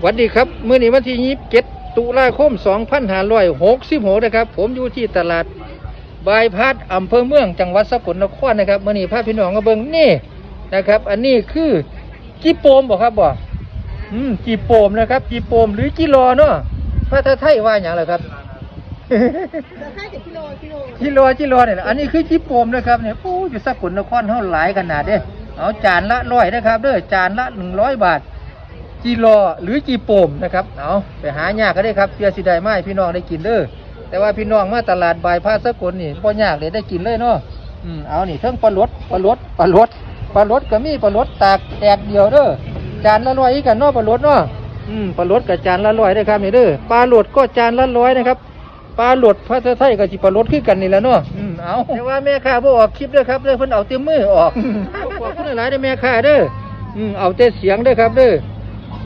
หวัสดีครับมื้อนี้วันที่27ตุลาคม2566นะครับ ผมอยู่ที่ตลาดบายพัดอำเภอเมืองจังหวัดสกลนครนะครับมื้อนี้พาพี่น้องมาเบิ่งนี่นะครับ อันนี้คือจีโปมบ่ครับบ่อืมจีโปมนะครับจีโปมหรือจีรอเนาะภาษาไทยว่าหยังล่ะครับจะให้จากกิโลกิโลจิโรจิโรเนี่ยนะอันนี้คือจิโปมนะครับเนี่ยโอ้อยู่สกลนครเท่าหลายขนาดเด้เอาจานละร้อยนะครับเด้อจานละหนึ่งร้อยบาท จิโรหรือจีโปมนะครับเอาไปหายากก็ได้ครับเพื่อสิได้ไม้พี่น้องได้กินเด้อแต่ว่าพี่น้องมาตลาดบายพาสกลนี่บ่ยากเลยได้กินเลยเนาะอืมเอานี่เทิงปลาลดปลาลดปลาลดปลาลดก็มีปลาลดตากแดดเดียวเด้อจานละร้อยอีกกันเนาะปลาลดเนาะอืมปลาลดกับจานละร้อยได้ครับนี่เด้อปลาลดก็จานละร้อยนะครับปลาหลดพระไทยกับจิปลาลดคือกันนี่แหละเนาะอืมเอาแต่ว่าแม่ค้าบ่ออกคลิปเด้อครับเด้อเพิ่นเอาเต็มมือออกขอบคุณหลายๆเด้อแม่ค้าเด้ออืมเอาแต่เสียงเด้อครับเด้อ